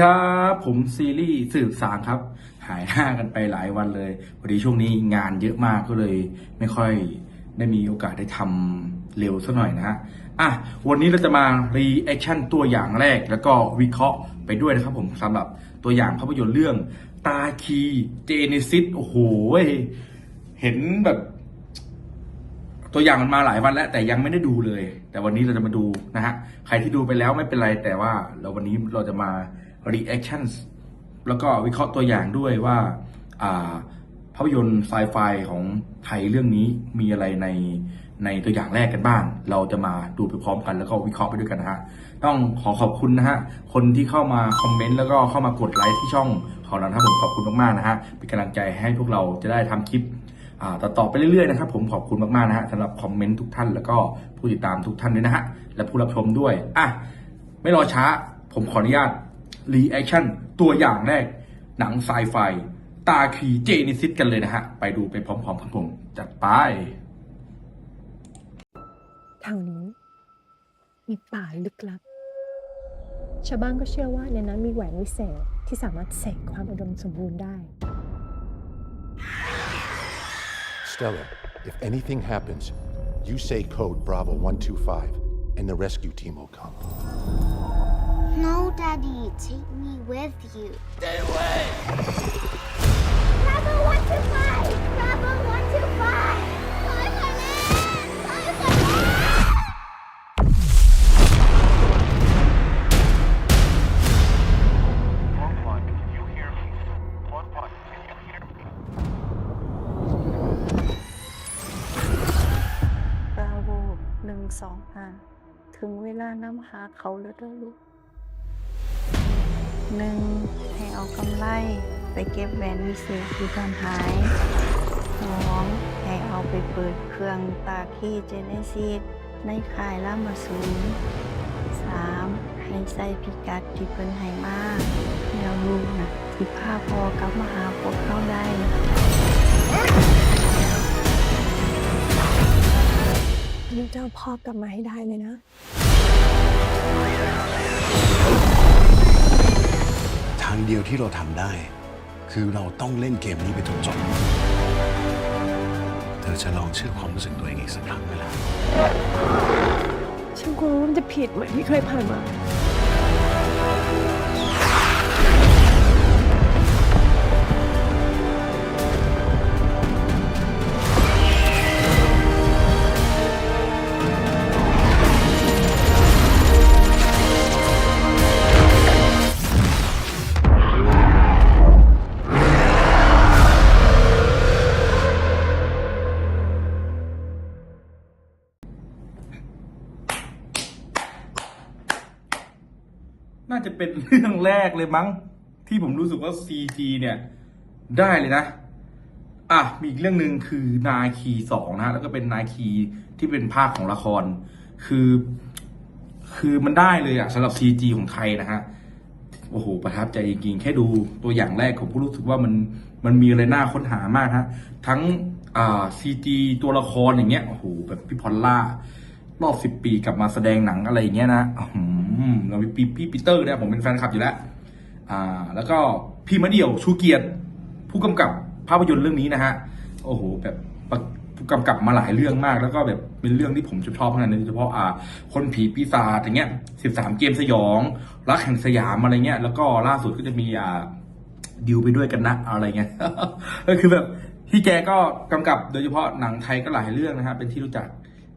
ดีครับ ผมซีรีส์สืบสางครับ หายหน้ากันไปหลายวันเลยพอดีช่วงนี้งานเยอะมากก็เลย ไม่ค่อยได้มีโอกาสได้ทำเร็วสักหน่อยนะฮะอะวันนี้เราจะมารีแอคชั่นตัวอย่างแรก แล้วก็วิเคราะห์ไปด้วยนะครับผมสำหรับตัวอย่างภาพยนตร์เรื่องตาคีเจเนซิสโอ้โหเห็นแบบ ตัวอย่างมันมาหลายวันแล้ว แต่ยังไม่ได้ดูเลย แต่วันนี้เราจะมาดูนะฮะใครที่ดูไปแล้วไม่เป็นไรแต่ว่าเราวันนี้เราจะมา reaction แล้วก็วิเคราะห์ตัวอย่างด้วยว่าภาพยนตร์ไซไฟของไทยเรื่องนี้มีอะไรในในตัวอย่างแรกกันบ้าง เราจะมาดูไปพร้อมกันแล้วก็วิเคราะห์ไปด้วยกันนะฮะ ต้องขอขอบคุณนะฮะ คนที่เข้ามาคอมเมนต์แล้วก็เข้ามากดไลค์ที่ช่องของเราครับผมขอบคุณมากๆนะฮะ เป็นกำลังใจให้พวกเราจะได้ทำคลิปต่อต่อไปเรื่อยๆนะครับผมขอบคุณมากๆนะฮะสำหรับคอมเมนต์ทุกท่านแล้วก็ผู้ติดตามทุกท่านด้วยนะฮะและผู้รับชมด้วยอะไม่รอช้าผมขออนุญาต รีแอคชั่นตัวอย่างแรก หนังไซไฟ ตาคีเจนิซิสกันเลยนะฮะ ไปดูไปพร้อมๆกันผมจัดไปแถวนี้มีป่าลึกลับ ชาวบ้านก็เชื่อว่าในนั้นมีแหวนวิเศษที่สามารถเสกความอุดมสมบูรณ์ได้ Stella, if anything happens, you say code Bravo 125 and the rescue team will come. No, Daddy, take me with you. Stay away! Bravo 125! Bravo 125! Fly for me! Fly for me! One one, can you hear me? One one, can you hear me? บราโวหนึ่งสองห้าถึงเวลานำหาเขาแล้วเด้อลูก หนึ่งให้เอากำไรไปเก็บแหวนวิเศษที่ทำหายสองให้เอาไปเปิดเครื่องตาคีเจเนซิสในค่ายล่ามาสูนสามให้ใส่พิกัดที่เพิ่นให้มาแล้วลูกนะที่พาพอกลับมาหาพวกเขาได้ลูกเจ้าพ่อกลับมาให้ได้เลยนะางเดียวที่เราทำได้ คือเราต้องเล่นเกมนี้ไปจนจบ เธอจะลองเชื่อความรู้สึกตัวเองอีกสักครั้งไหมล่ะ ฉันกลัวว่ามันจะผิดเหมือนที่เคยผ่านมา น่าจะเป็นเรื่องแรกเลยมั้ง ที่ผมรู้สึกว่า CG เนี่ย ได้เลยนะ อะ มีอีกเรื่องหนึ่งคือนาคีสองนะฮะแล้วก็เป็นนาคีที่เป็นภาคของละคร คือ คือมันได้เลยอะสำหรับ CG ของไทยนะฮะโอ้โห ประทับใจจริงๆ แค่ดูตัวอย่างแรกผมก็รู้สึกว่ามันมันมีอะไรน่าค้นหามากฮะ ทั้งอ่าซีจีตัวละครอย่างเงี้ย โอ้โห แบบพี่พอลล่ารอบสิบปีกลับมาแสดงหนังอะไรอย่างเงี้ยนะอื เราพี่พี่ปีเตอร์เนี่ยผมเป็นแฟนคลับอยู่แล้ว อ่า แล้วก็พี่มะเดี่ยวชูเกียรติ ผู้กำกับภาพยนตร์เรื่องนี้นะฮะ โอ้โห แบบผู้กำกับมาหลายเรื่องมาก แล้วก็แบบเป็นเรื่องที่ผมชอบมากนะโดยเฉพาะอ่า คนผีปีศาจอย่างเงี้ยสิบสามเกมสยอง รักแห่งสยามอะไรเงี้ย แล้วก็ล่าสุดก็จะมีอ่าดิวไปด้วยกันนะอะไรเงี้ยก็คือแบบพี่แกก็กำกับโดยเฉพาะหนังไทยก็หลายเรื่องนะฮะเป็นที่รู้จัก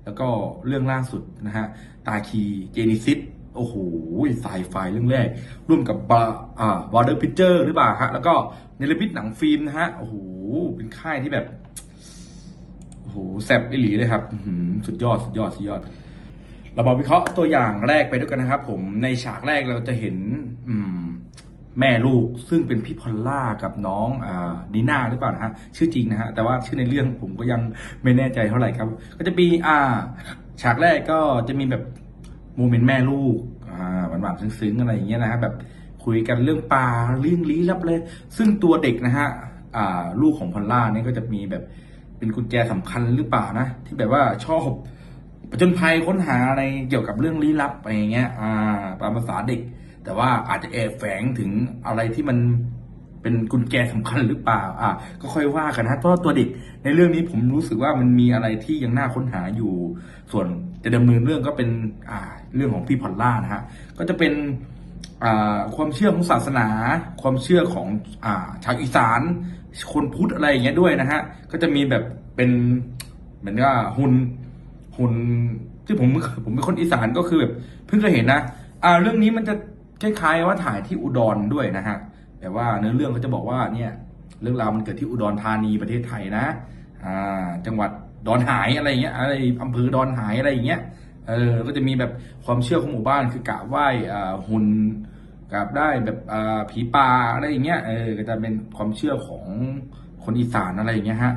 แล้วก็เรื่องล่าสุดนะฮะตาคีเจนิซิส โอ้โหสายไฟเรื่องแรก ร่วมกับบาอ่าบอร์เดอร์พิเจอร์หรือเปล่าฮะ แล้วก็เนลพิษหนังฟิล์มนะฮะ โอ้โห เป็นค่ายที่แบบ โอ้โหแซ่บอิหลีเลยครับสุดยอด สุดยอด สุดยอด เรามาวิเคราะห์ตัวอย่างแรกไปด้วยกันนะครับ ผม ในฉากแรกเราจะเห็น อืมแม่ลูกซึ่งเป็นพี่พอลล่ากับน้องอ่าดีน่าหรือเปล่านะฮะชื่อจริงนะฮะแต่ว่าชื่อในเรื่องผมก็ยังไม่แน่ใจเท่าไหร่ครับ ก็จะมีอ่า ฉากแรกก็จะมีแบบ โมเมนต์แม่ลูกอ่าหวานๆซึ้งๆอะไรอย่างเงี้ยนะฮะแบบคุยกันเรื่องป่าเรื่องลี้ลับเลย ซึ่งตัวเด็กนะฮะลูกของพอลล่าเนี่ยก็จะมีแบบเป็นกุญแจสำคัญหรือเปล่านะ ที่แบบว่าชอบผจญภัยค้นหาอะไรเกี่ยวกับเรื่องลี้ลับอะไรอย่างเงี้ยอ่าตามภาษาเด็ก แต่ว่าอาจจะแอบแฝงถึงอะไรที่มันเป็นกุญแจสำคัญหรือเปล่า อะก็ค่อยว่ากันนะเพราะว่าตัวเด็กในเรื่องนี้ผมรู้สึกว่ามันมีอะไรที่ยังน่าค้นหาอยู่ส่วน จะดำเนินเรื่องก็เป็นเรื่องของพี่พอลล่านะฮะก็จะเป็นความเชื่อของศาสนา ความเชื่อของอาชาวอีสาน คนพุทธอะไรอย่างเงี้ยด้วยนะฮะก็จะมีแบบเป็นเหมือนว่าหุ่นหุ่นที่ผมผมเป็นคนอีสานก็คือแบบเพิ่งเคยเห็นนะอ่าเรื่องนี้มันจะคล้ายๆว่าถ่ายที่อุดรด้วยนะฮะแต่ว่าเนื้อเรื่องก็จะบอกว่าเนี่ยเรื่องราวมันเกิดที่อุดรธานีประเทศไทยนะ อ่า จังหวัด ดอนหายอะไรเงี้ยอะไรอำเภอดอนหายอะไรอย่างเงี้ยเออก็จะมีแบบความเชื่อของหมู่บ้านคือกราบไหว้อ่าหุ่นกราบได้แบบอ่าผีป่าอะไรอย่างเงี้ยเออก็จะเป็นความเชื่อของคนอีสานอะไรอย่างเงี้ยฮะ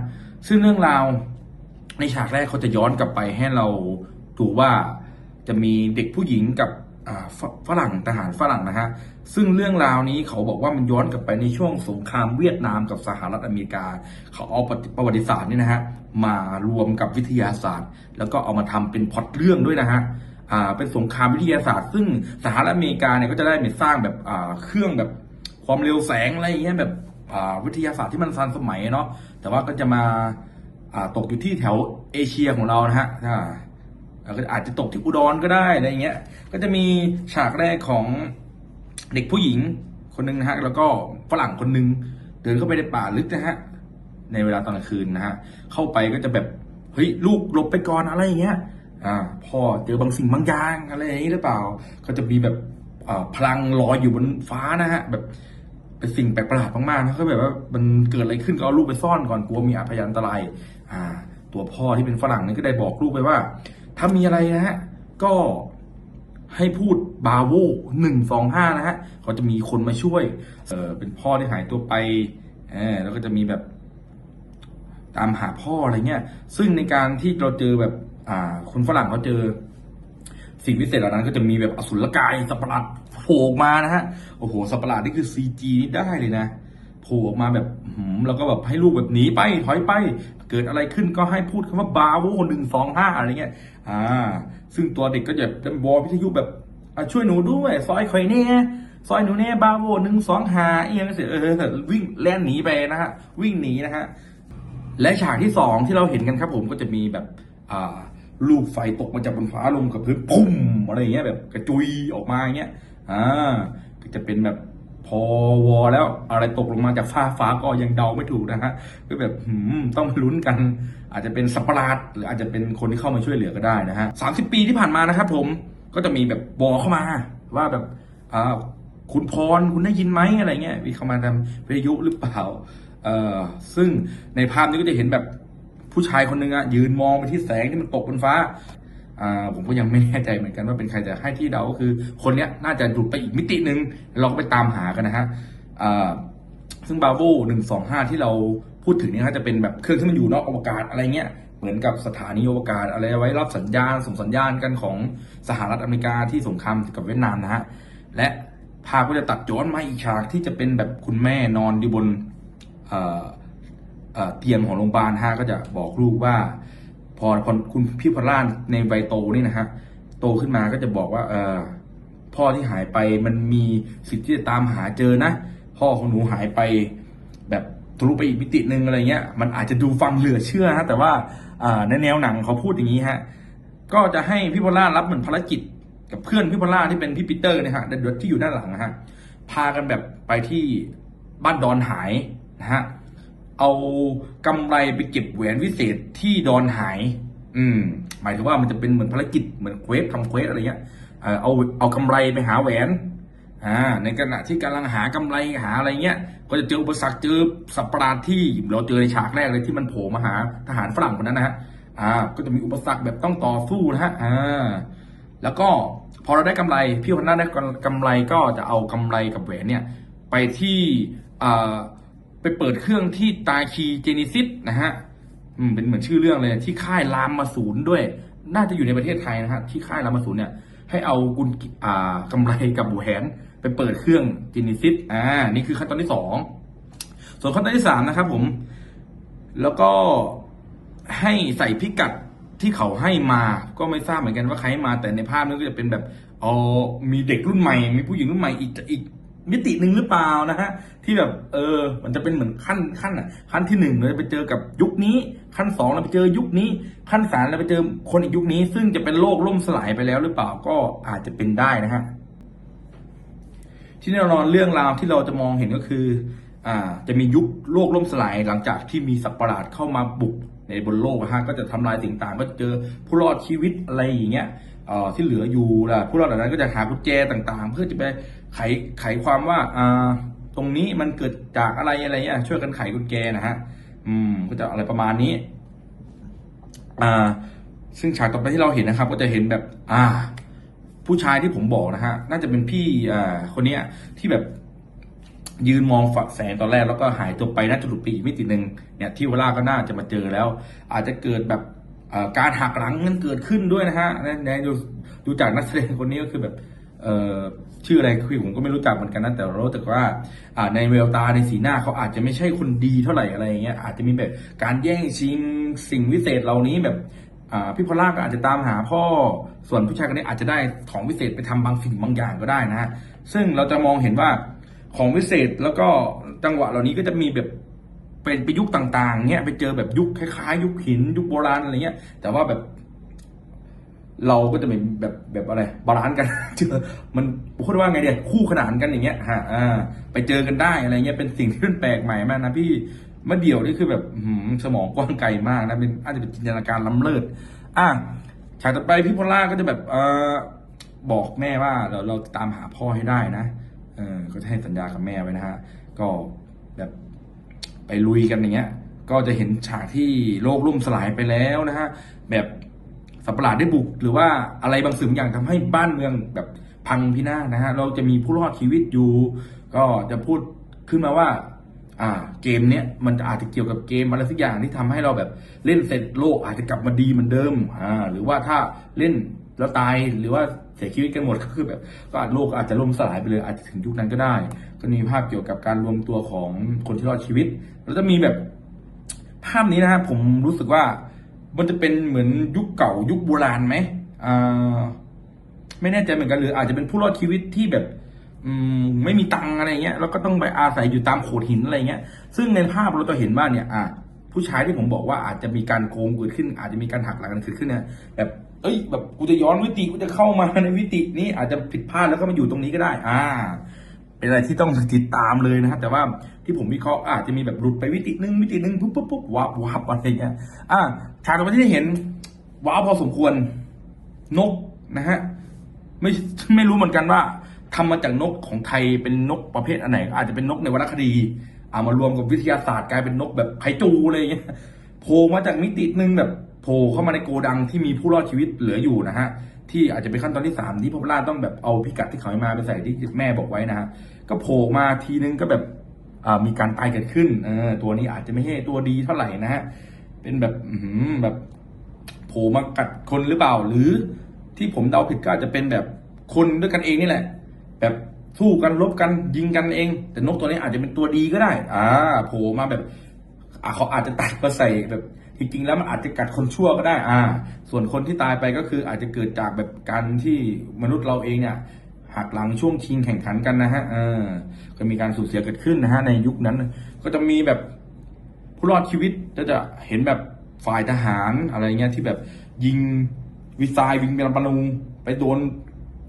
ซึ่งเรื่องราวในฉากแรกเขาจะย้อนกลับไปให้เราดูว่าจะมีเด็กผู้หญิงกับ ฝรั่งทหารฝรั่งนะฮะซึ่งเรื่องราวนี้เขาบอกว่ามันย้อนกลับไปในช่วงสงครามเวียดนามกับสหรัฐอเมริกา เขาเอาประวัติศาสตร์นี่นะฮะมารวมกับวิทยาศาสตร์ แล้วก็เอามาทำเป็นพล็อตเรื่องด้วยนะฮะเป็นสงครามวิทยาศาสตร์ ซึ่งสหรัฐอเมริกาเนี่ยก็จะได้มีสร้างแบบเครื่องแบบความเร็วแสงอะไรอย่างเงี้ยแบบวิทยาศาสตร์ที่มันทันสมัยเนาะแต่ว่าก็จะมาอ่าตกอยู่ที่แถวเอเชียของเรานะฮะ อาจจะตกที่อุดรก็ได้อะไรเงี้ย ก็จะมีฉากแรกของเด็กผู้หญิงคนหนึ่งนะฮะ แล้วก็ฝรั่งคนหนึ่งเดินเข้าไปในป่าลึกนะฮะ ในเวลาตอนกลางคืนนะฮะ เข้าไปก็จะแบบเฮ้ยลูกหลบไปก่อนอะไรอย่างเงี้ย อ่าพ่อเจอบางสิ่งบางอย่างอะไรอย่างนี้หรือเปล่า ก็จะมีแบบอ่าพลังลอยอยู่บนฟ้านะฮะแบบเป็นสิ่งแปลกประหลาดมากๆนะก็แบบว่ามันเกิดอะไรขึ้นก็เอาลูกไปซ่อนก่อนกลัวมีอาพยานตรายอ่า ตัวพ่อที่เป็นฝรั่งนี่ก็ได้บอกลูกไปว่า ถ้ามีอะไรนะฮะ ก็ให้พูดบาโวหนึ่งสองห้านะฮะเขาจะมีคนมาช่วย เออเป็นพ่อที่หายตัวไปเออแล้วก็จะมีแบบตามหาพ่ออะไรเงี้ย ซึ่งในการที่เราเจอแบบ อ่า คนฝรั่งเขาเจอ สิ่งพิเศษเหล่านั้นก็จะมีแบบอสุรกายสัตว์ปหลาดโผล่มานะฮะ โอ้โห สัตว์ปหลาดนี่คือ CG นี่ได้เลยนะ โผล่ออกมาแบบหืมแล้วก็แบบให้ลูกแบบหนีไปถอยไป เกิดอะไรขึ้นก็ให้พูดคำว่าบาโวหนึ่งสองห้าอะไรเงี้ยอ่า ซึ่งตัวเด็กก็จะเป็นวอลวิทยุแบบช่วยหนูด้วย ซอยคอยแน่ซอยหนูแน่บาโวหนึ่งสองห้าเอียงเสียเออวิ่งแล่นหนีไปนะฮะวิ่งหนีนะฮะและฉากที่สองที่เราเห็นกันครับผมก็จะมีแบบอ่าลูกไฟตกมาจากบนฟ้าลงกับพื้นพุ่มอะไรอย่างเงี้ยแบบกระจุยออกมาอย่างเงี้ยอ่าก็จะเป็นแบบ พอวอแล้วอะไรตกลงมาจากฟ้าฟ้าก็ยังเดาไม่ถูกนะฮะก็แบบหืมต้องลุ้นกัน อาจจะเป็นสัประหลาดหรืออาจจะเป็นคนที่เข้ามาช่วยเหลือก็ได้นะฮะสามสิบปีที่ผ่านมานะครับผมก็จะมีแบบวอเข้ามาว่าแบบอ่าคุณพรคุณได้ยินไหมอะไรเงี้ยมีเข้ามาทำวิทยุหรือเปล่าเอ่อซึ่งในภาพนี้ก็จะเห็นแบบผู้ชายคนหนึ่งอะยืนมองไปที่แสงที่มันตกบนฟ้า ผมก็ยังไม่แน่ใจเหมือนกันว่าเป็นใครแต่ให้ที่เดาก็คือ คนนี้น่าจะหลุดไปอีกมิติหนึ่งเราก็ไปตามหากันนะฮะซึ่งบาโวหนึ่งสองห้าที่เราพูดถึงนี่ฮะจะเป็นแบบเครื่องที่มันอยู่นอกอวกาศอะไรเงี้ยเหมือนกับสถานีอวกาศอะไรไว้รับสัญญาณส่งสัญญาณกันของสหรัฐอเมริกาที่สงครามกับเวียดนามนะฮะและภาพก็จะตัดย้อนมาอีกฉากที่จะเป็นแบบคุณแม่นอนอยู่บนเตียงของโรงพยาบาลฮะก็จะบอกลูกว่า พอพอคุณพี่พอล่าในวัยโตนี่นะฮะโตขึ้นมาก็จะบอกว่าเออพ่อที่หายไปมันมีสิทธิ์ที่จะตามหาเจอนะ พ่อของหนูหายไป แบบทะลุไปอีกมิติหนึ่งอะไรเงี้ย มันอาจจะดูฟังเหลือเชื่อนะแต่ว่าในแนวหนังเขาพูดอย่างนี้ฮะก็จะให้พี่พอล่ารับเหมือนภารกิจกับเพื่อนพี่พอล่าที่เป็นพี่ปีเตอร์เนะฮะเดที่อยู่ด้านหลังนะฮะพากันแบบไปที่บ้านดอนหายนะฮะ เอากำไรไปเก็บแหวนวิเศษที่ดอนหาย อืม หมายถึงว่ามันจะเป็นเหมือนภารกิจเหมือนเควสทำเควสอะไรเงี้ยเอ่อเอาเอากำไรไปหาแหวนอ่าในขณะที่กำลังหากำไรหาอะไรเงี้ย ก็จะเจออุปสรรคเจอสัตว์ประหลาที่เราเจอในฉากแรกเลยที่มันโผล่มาหาทหารฝรั่งคนนั้นนะฮะอ่า ก็จะมีอุปสรรคแบบต้องต่อสู้นะฮะอ่าแล้วก็พอเราได้กำไรพี่คนนั้นได้กำไรก็จะเอากำไรกับแหวนเนี่ย ไปที่อ่า ไปเปิดเครื่องที่ตาคีเจนิซิสนะฮะอืมเป็นเหมือนชื่อเรื่องเลยที่ค่ายรามมาศูนย์ด้วย น่าจะอยู่ในประเทศไทยนะฮะที่ค่ายรามมาศูนย์เนี่ยให้เอากุญอ่ากำไรกับแหนไปเปิดเครื่องเจนิซิสอ่านี่คือขั้นตอนที่สองส่วนขั้นตอนที่สามนะครับผม แล้วก็ให้ใส่พิกัดที่เขาให้มาก็ไม่ทราบเหมือนกันว่าใครให้มาแต่ในภาพนั้นก็จะเป็นแบบอ๋อมีเด็กรุ่นใหม่ มีผู้หญิงรุ่นใหม่อีกอีก มิติหนึ่งหรือเปล่านะฮะที่แบบเออมันจะเป็นเหมือนขั้นขั้นอะขั้นที่หนึ่งเราจะไปเจอกับยุคนี้ ขั้นสองเราไปเจอยุคนี้ ขั้นสามเราไปเจอคนอีกยุคนี้ ซึ่งจะเป็นโลกล่มสลายไปแล้วหรือเปล่าก็อาจจะเป็นได้นะฮะที่แน่นอนเรื่องราวที่เราจะมองเห็นก็คือ อ่า จะมียุคโลกล่มสลายหลังจากที่มีสัตว์ประหลาดเข้ามาบุกในบนโลกฮะก็จะทำลายสิ่งต่างก็จะเจอผู้รอดชีวิตอะไรอย่างเงี้ยเอ่อที่เหลืออยู่ล่ะผู้รอดเหล่านั้นก็จะหากุญแจต่างๆ เพื่อจะไป ไขไขความว่าอ่าตรงนี้มันเกิดจากอะไรอะไรเงี้ยช่วยกันไขกุญแจนะฮะอืมก็จะอะไรประมาณนี้ อ่า ซึ่งฉากต่อไปที่เราเห็นนะครับ ก็จะเห็นแบบ อ่า ผู้ชายที่ผมบอกนะฮะน่าจะเป็นพี่อ่าคนเนี้ยที่แบบยืนมองฝักแสงตอนแรกแล้วก็หายตัวไปน่าจะหลุดไปอีกมิติหนึ่งเนี่ยที่เวลาก็น่าจะมาเจอแล้ว อาจจะเกิดแบบอ่อการหักหลังนั้นเกิดขึ้นด้วยนะฮะในในดูดูจากนักแสดงคนนี้ก็คือแบบ ชื่ออะไรคือผมก็ไม่รู้จักเหมือนกันนะแต่รู้แต่ว่าในแววตาในสีหน้าเขาอาจจะไม่ใช่คนดีเท่าไหร่อะไรอย่างเงี้ยอาจจะมีแบบการแย่งชิงสิ่งวิเศษเหล่านี้แบบพี่พอล่าก็อาจจะตามหาพ่อส่วนผู้ชายคนนี้อาจจะได้ของวิเศษไปทำบางสิ่งบางอย่างก็ได้นะฮะซึ่งเราจะมองเห็นว่าของวิเศษแล้วก็จังหวะเหล่านี้ก็จะมีแบบเป็นไปยุคต่างๆเนี้ยไปเจอแบบยุคคล้ายๆ ยุคหินยุคโบราณอะไรเงี้ยแต่ว่าแบบ เราก็จะเป็นแบบแบบอะไรบาลานซ์กัน เจอมันพูดว่าไงเดียคู่ขนานกันอย่างเงี้ยฮะอ่าไปเจอกันได้อะไรเงี้ยเป็นสิ่งที่มันแปลกใหม่มากนะพี่มาเดี่ยวนี่คือแบบสมองกว้างไกลมากนะเป็นอาจจะเป็นจินตนาการล้ำเลิศอะฉากต่อไปพี่พอลล่าก็จะแบบเออบอกแม่ว่าเราเราตามหาพ่อให้ได้นะเออก็จะให้สัญญากับแม่ไว้นะฮะก็แบบไปลุยกันอย่างเงี้ย ก็จะเห็นฉากที่โลกล่มสลายไปแล้วนะฮะแบบ สัตว์ประหลาดได้บุก หรือว่าอะไรบางสิ่งบางอย่างทำให้บ้านเมืองแบบพังพินาศนะฮะเราจะมีผู้รอดชีวิตอยู่ ก็จะพูดขึ้นมาว่าอ่าเกมเนี้ยมันอาจจะเกี่ยวกับเกมอะไรสักอย่างที่ทำให้เราแบบเล่นเสร็จโลกอาจจะกลับมาดีเหมือนเดิมอ่าหรือว่าถ้าเล่นแล้วตายหรือว่าเสียชีวิตกันหมดก็คือแบบก็อาจโลกอาจจะล่มสลายไปเลยอาจจะถึงยุคนั้นก็ได้ ก็มีภาพเกี่ยวกับการรวมตัวของคนที่รอดชีวิต แล้วจะมีแบบภาพนี้นะครับผมรู้สึกว่า มันจะเป็นเหมือนยุคเก่ายุคโบราณไหมอ่าไม่แน่ใจเหมือนกันหรืออาจจะเป็นผู้รอดชีวิตที่แบบ อืมไม่มีตังอะไรเงี้ยแล้วก็ต้องไปอาศัยอยู่ตามโขดหินอะไรเงี้ย ซึ่งในภาพเราจะเห็นว่าเนี่ยอะผู้ชายที่ผมบอกว่าอาจจะมีการโกงเกิดขึ้น อาจจะมีการหักหลังกันเกิดขึ้นเนี่ยแบบเอ้ยแบบกูจะย้อนวิติกูจะเข้ามาในวิตินี้อาจจะผิดพลาดแล้วก็มาอยู่ตรงนี้ก็ได้ อ่า เป็นอะไรที่ต้องติดตามเลยนะครับแต่ว่า ที่ผมวิเคราะห์อาจจะมีแบบหลุดไปวิติหนึ่งวิติหนึ่งปุ๊บปุ๊บปุ๊บวับวับอะไรเงี้ยอ่าฉากต่อไปที่ได้เห็นว้าวพอสมควรนกนะฮะไม่ไม่รู้เหมือนกันว่าทำมาจากนกของไทยเป็นนกประเภทอันไหน อาจจะเป็นนกในวรรณคดีเอามารวมกับวิทยาศาสตร์กลายเป็นนกแบบไคจูอะไรเงี้ยโผล่มาจากมิติหนึ่งแบบโผล่เข้ามาในโกดังที่มีผู้รอดชีวิตเหลืออยู่นะฮะที่อาจจะเป็นขั้นตอนที่สามที่พอล่าต้องแบบเอาพิกัดที่เขาให้มาไปใส่ที่แม่บอกไว้นะฮะก็โผล่มาทีนึงก็แบบ มีการตายเกิดขึ้นตัวนี้อาจจะไม่ใช่ตัวดีเท่าไหร่นะฮะเป็นแบบแบบโผล่มากัดคนหรือเปล่า หรือที่ผมเดาผิดก็อาจจะเป็นแบบคนด้วยกันเองนี่แหละ แบบสู้กันรบกันยิงกันเอง แต่นกตัวนี้อาจจะเป็นตัวดีก็ได้ อ่าโผล่มาแบบเขาอาจจะตัดมาใส่แบบจริงๆแล้วมันอาจจะกัดคนชั่วก็ได้ อ่า ส่วนคนที่ตายไปก็คืออาจจะเกิดจากแบบการที่มนุษย์เราเองเนี่ย หักหลังช่วงชิงแข่งขันกันนะฮะเออก็มีการสูญเสียเกิดขึ้นนะฮะในยุคนั้น ก็จะมีแบบผู้รอดชีวิตก็จะเห็นแบบฝ่ายทหารอะไรเงี้ยที่แบบยิงวิซายยิงเป็นปานูไปโดน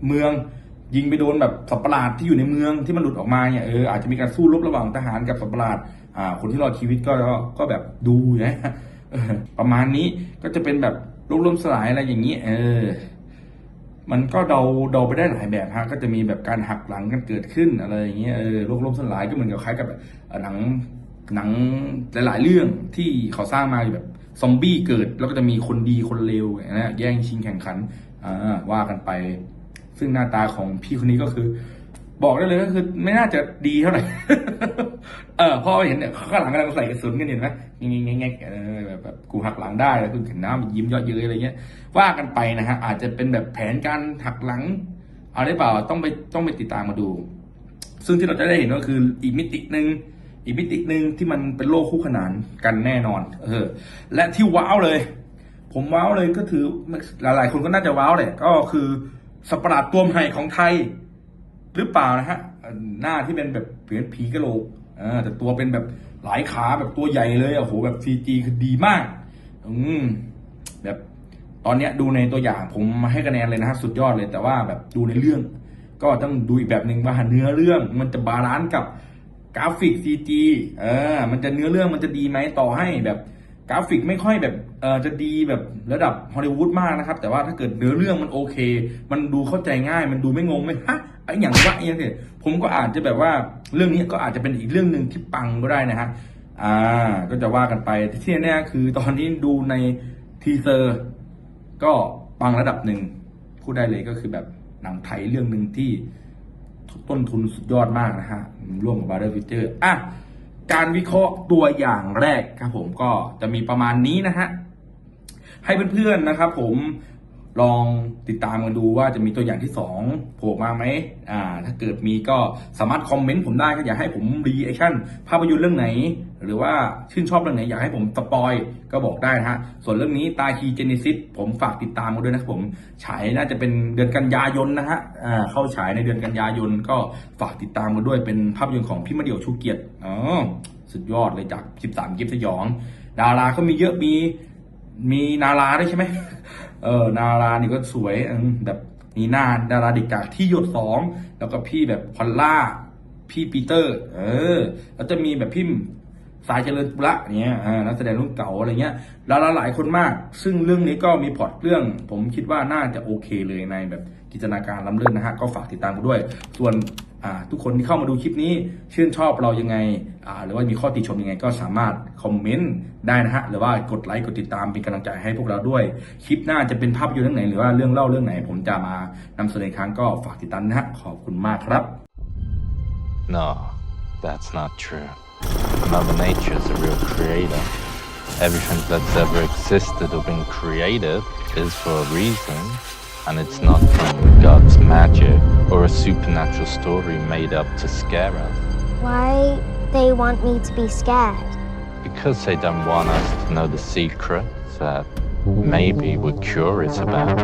เมือง ยิงไปโดนแบบสัตว์ประหลาดที่อยู่ในเมืองที่มันหลุดออกมาเนี่ยเอออาจจะมีการสู้รบระหว่างทหารกับสัตว์ประหลาดอ่าคนที่รอดชีวิตก็ก็แบบดูนะประมาณนี้ก็จะเป็นแบบโลกล่มสลายอะไรอย่างนี้ เออ มันก็เดาเดาไปได้หลายแบบฮะก็จะมีแบบการหักหลังกันเกิดขึ้นอะไรอย่างเงี้ยเออโลกล้มสลายก็เหมือนกับคล้ายกับหนังหนังหลายๆเรื่องที่เขาสร้างมาแบบซอมบี้เกิดแล้วก็จะมีคนดีคนเลวนะแย่งชิงแข่งขันอ่าว่ากันไป ซึ่งหน้าตาของพี่คนนี้ก็คือ บอกได้เลยก็คือไม่น่าจะดีเท่าไหร่ เออพ่อเห็นเนี่ยข้างหลังกำลังใส่กระสุนกันเห็นไหมงงงงงเออแบบแบบกูหักหลังได้แล้วกูเห็นน้ำยิ้มเยอดเย้ยอะไรเงี้ย ว่ากันไปนะฮะอาจจะเป็นแบบแผนการหักหลังเอาได้เปล่าต้องไปต้องไปติดตามมาดู ซึ่งที่เราจะได้เห็นก็คืออีกมิติหนึ่งอีกมิติหนึ่งที่มันเป็นโลกคู่ขนานกันแน่นอน เออ และที่ว้าวเลย ผมว้าวเลยก็ถือหลายๆ คนก็น่าจะว้าวแหละก็คือสปาร์ตตัวใหม่ของไทย หรือเปล่านะฮะหน้าที่เป็นแบบเหมือนผีกระโหลกแต่ตัวเป็นแบบหลายขาแบบตัวใหญ่เลยโอ้โหแบบซีจีคือดีมาก อืมแบบตอนเนี้ยดูในตัวอย่างผมมาให้คะแนนเลยนะฮะสุดยอดเลยแต่ว่าแบบดูในเรื่อง ก็ต้องดูอีกแบบหนึ่งว่าเนื้อเรื่องมันจะบาลานซ์กับกราฟิกซีจีเออ มันจะเนื้อเรื่องมันจะดีไหมต่อให้แบบกราฟิกไม่ค่อยแบบเออจะดีแบบระดับฮอลลีวูดมากนะครับ แต่ว่าถ้าเกิดเนื้อเรื่องมันโอเค มันดูเข้าใจง่าย มันดูไม่งงไม่ฮะ ไอ้อย่างวะไอองเนี่ยผมก็อาจจะแบบว่าเรื่องนี้ก็อาจจะเป็นอีกเรื่องหนึ่งที่ปังก็ได้นะฮะอ่า ก็จะว่ากันไปที่แน่ๆคือตอนนี้ดูในทีเซอร์ ก็ปังระดับหนึ่งพูดได้เลยก็คือแบบหนังไทยเรื่องหนึ่งที่ต้นทุนสุดยอดมากนะฮะร่วมกับบาร์เดอร์ฟิเจอร์อะการวิเคราะห์ตัวอย่างแรกครับผมก็จะมีประมาณนี้นะฮะให้เพื่อนๆนะครับผม ลองติดตามกันดูว่าจะมีตัวอย่างที่2โผล่มาไหมอ่าถ้าเกิดมีก็สามารถคอมเมนต์ผมได้ก็อยากให้ผมรีแอคชั่นภาพยนตร์เรื่องไหน หรือว่าชื่นชอบเรื่องไหนอยากให้ผมสปอยก็บอกได้นะฮะส่วนเรื่องนี้ตาคีเจเนซิสผมฝากติดตามกันด้วยนะครับผมฉายน่าจะเป็นเดือนกันยายนนะฮะอ่าเข้าฉายในเดือนกันยายนก็ฝากติดตามกันด้วยเป็นภาพยนตร์ของพี่มะเดี่ยวชูเกียรติอ๋อสุดยอดเลยจาก 13 กิฟต์สยอง ดาราก็มีเยอะมีมีนาราด้วยใช่ไหม เออนารานี่ก็สวยแบบนีนาดาราเด็กาที่หยดสองแล้วก็พี่แบบพอลล่าพี่ปีเตอร์ เออ แล้วจะมีแบบพี่ สายเจริญปุระเนี้ยนักแสดงรุ่นเก่าอะไรเงี้ยดาราหลายคนมาก ซึ่งเรื่องนี้ก็มีพล็อตเรื่อง ผมคิดว่าน่าจะโอเคเลยในแบบจินตนาการล้ำเลิศนะฮะก็ฝากติดตามกันด้วย ส่วนทุกคนที่เข้ามาดูคลิปนี้ชื่นชอบเรายังไงหรือว่ามีข้อติชมยังไงก็สามารถคอมเมนต์ได้นะฮะหรือว่ากดไลค์กดติดตามเป็นกำลังใจให้พวกเราด้วย คลิปหน้าจะเป็นภาพยนตร์เรื่องไหนหรือว่าเรื่องเล่าเรื่องไหน ผมจะมานำเสนอครั้งก็ฝากติดตามนะฮะขอบคุณมากครับ No, that's not true. Mother Nature is a real creator. Everything that's ever existed or been created is for a reason, and it's not from God's magic or a supernatural story made up to scare us. Why they want me to be scared? Because they don't want us to know the secrets that maybe we're curious about.